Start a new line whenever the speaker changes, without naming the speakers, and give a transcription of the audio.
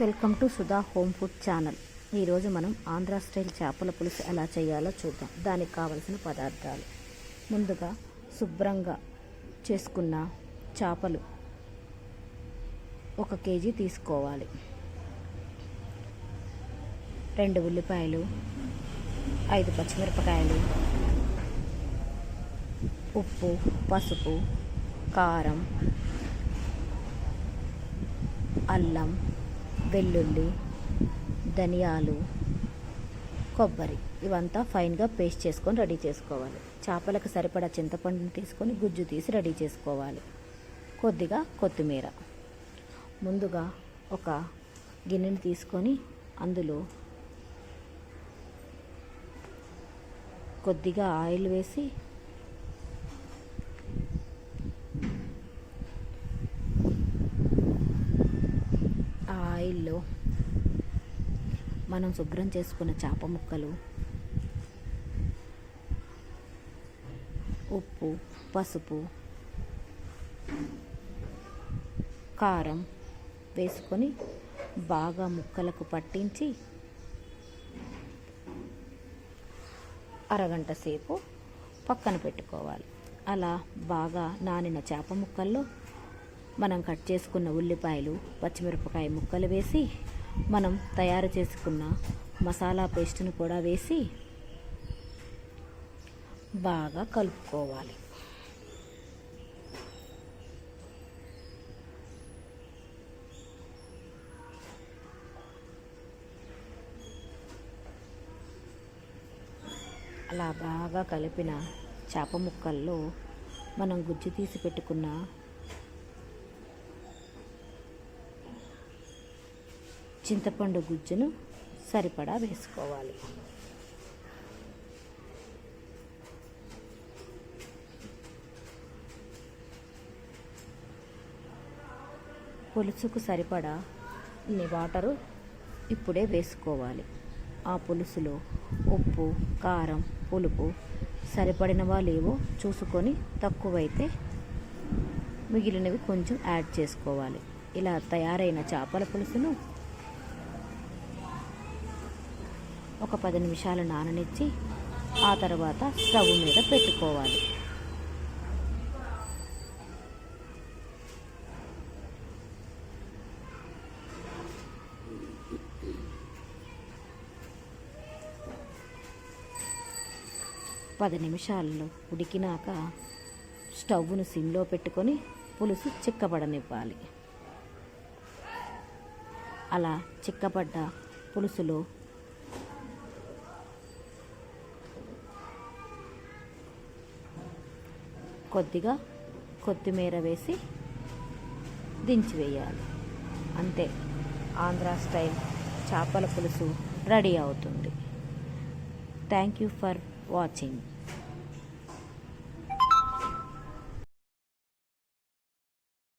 Welcome to Sudha home food channel. ఈరోజు మనం Andhra style చేపల పులుసు ఎలా చేయాలో చూద్దాం. దానికి కావలసిన పదార్థాలు. ముందుగా శుభ్రంగా చేసుకున్న చేపలు ఒక కేజీ తీసుకోవాలి. రెండు ఉల్లిపాయలు ఐదు పచ్చిమిరపకాయలు ఉప్పు పసుపు కారం అల్లం వెల్లుల్లి ధనియాలు కొబ్బరి ఇవంతా ఫైన్గా పేస్ట్ చేసుకొని రెడీ చేసుకోవాలి. చేపలకు సరిపడా చింతపండుని తీసుకొని గుజ్జు తీసి రెడీ చేసుకోవాలి. కొద్దిగా కొత్తిమీర. ముందుగా ఒక గిన్నెని తీసుకొని అందులో కొద్దిగా ఆయిల్ వేసి ఆ ఆయిల్లో మనం శుభ్రం చేసుకున్న చేప ముక్కలు ఉప్పు పసుపు కారం వేసుకొని బాగా ముక్కలకు పట్టించి అరగంట సేపు పక్కన పెట్టుకోవాలి. అలా బాగా నానిన చేప ముక్కల్లో మనం కట్ చేసుకున్న ఉల్లిపాయలు పచ్చిమిరపకాయ ముక్కలు వేసి మనం తయారు చేసుకున్న మసాలా పేస్ట్ను కూడా వేసి బాగా కలుపుకోవాలి. అలా బాగా కలిపిన చేప ముక్కల్లో మనం గుజ్జు తీసి పెట్టుకున్న చింతపండు గుజ్జును సరిపడా వేసుకోవాలి. పులుసుకు సరిపడా ఇన్ని వాటరు ఇప్పుడే వేసుకోవాలి. ఆ పులుసులో ఉప్పు కారం పులుపు సరిపడినవా లేవో చూసుకొని తక్కువైతే మిగిలినవి కొంచెం యాడ్ చేసుకోవాలి. ఇలా తయారైన చేపల పులుసును ఒక పది నిమిషాలు నాననిచ్చి ఆ తర్వాత స్టవ్ మీద పెట్టుకోవాలి. పది నిమిషాల్లో ఉడికినాక స్టవ్ను సిమ్లో పెట్టుకొని పులుసు చిక్కబడనివ్వాలి. అలా చిక్కబడ్డ పులుసులో కొద్దిగా కొత్తిమీర వేసి దించివేయాలి అంతే. ఆంధ్ర స్టైల్ చేపల పులుసు రెడీ అవుతుంది. Thank you for watching